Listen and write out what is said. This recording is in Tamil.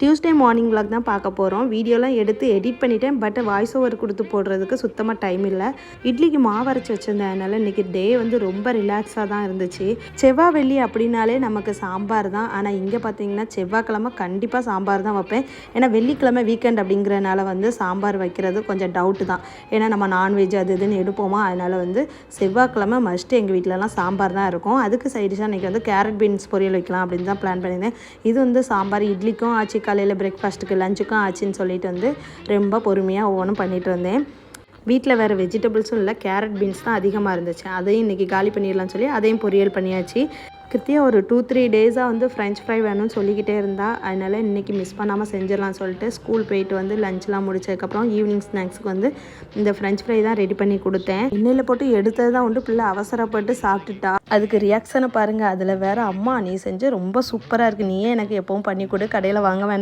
டியூஸ்டே மார்னிங் vlog தான் பார்க்க போகிறோம் வீடியோலாம் எடுத்து எடிட் பண்ணிட்டேன். பட் வாய்ஸ் ஓவர் கொடுத்து போடுறதுக்கு சுத்தமாக டைம் இல்லை. இட்லிக்கு மாவு அரைச்சி வச்சிருந்ததுனால இன்றைக்கி டே வந்து ரொம்ப ரிலாக்ஸாக தான் இருந்துச்சு. செவ்வாய் வெள்ளி அப்படின்னாலே நமக்கு சாம்பார் தான். ஆனால் இங்கே பார்த்தீங்கன்னா செவ்வாய்க்கிழமை கண்டிப்பாக சாம்பார் தான் வைப்பேன். ஏன்னா வெள்ளிக்கிழமை வீக்கெண்ட் அப்படிங்கிறனால வந்து சாம்பார் வைக்கிறது கொஞ்சம் டவுட்டு தான். ஏன்னா நம்ம நான்வெஜ் அது இதுன்னு எடுப்போமா? அதனால் வந்து செவ்வாய்க்கிழமை மஸ்ட்டு எங்கள் வீட்டிலலாம் சாம்பார் தான் இருக்கும். அதுக்கு சைடிஷாக இன்றைக்கி வந்து கேரட் பீன்ஸ் பொரியல் வைக்கலாம் அப்படின்னு தான் பிளான் பண்ணியிருந்தேன். இது வந்து சாம்பார் இட்லிக்கும் ஆச்சு காலையில் பிரேக்ஃபாஸ்ட்டுக்கு லஞ்சுக்கும் ஆச்சுன்னு சொல்லிட்டு வந்து ரொம்ப பொறுமையாக ஒவ்வொன்றும் பண்ணிட்டு இருந்தேன். வீட்டில் வேறு வெஜிடபிள்ஸும் இல்லை கேரட் பீன்ஸ் தான் அதிகமாக இருந்துச்சு. அதையும் இன்றைக்கி காலி பண்ணிடலாம்னு சொல்லி அதையும் பொரியல் பண்ணியாச்சு. கிருத்தியா ஒரு டூ த்ரீ டேஸாக வந்து ஃப்ரெஞ்ச் ஃப்ரை வேணும்னு சொல்லிக்கிட்டே இருந்தா அதனால் இன்றைக்கி மிஸ் பண்ணாமல் செஞ்சிடலாம் சொல்லிட்டு ஸ்கூல் போயிட்டு வந்து லஞ்செலாம் முடிச்சதுக்கப்புறம் ஈவினிங் ஸ்நாக்ஸுக்கு வந்து இந்த ஃப்ரெஞ்ச் ஃப்ரை தான் ரெடி பண்ணி கொடுத்தேன். எண்ணெயில் போட்டு எடுத்தது தான் உண்டு. பிள்ளை அவசரப்பட்டு சாப்பிட்டுட்டா. அதுக்கு ரியாக்ஷனை பாருங்கள் அதில் வேறு அம்மா நீ செஞ்சு ரொம்ப சூப்பராக இருக்குது நீயே எனக்கு எப்பவும் பண்ணி கொடு. கடையில் வாங்க வேண்டாம்.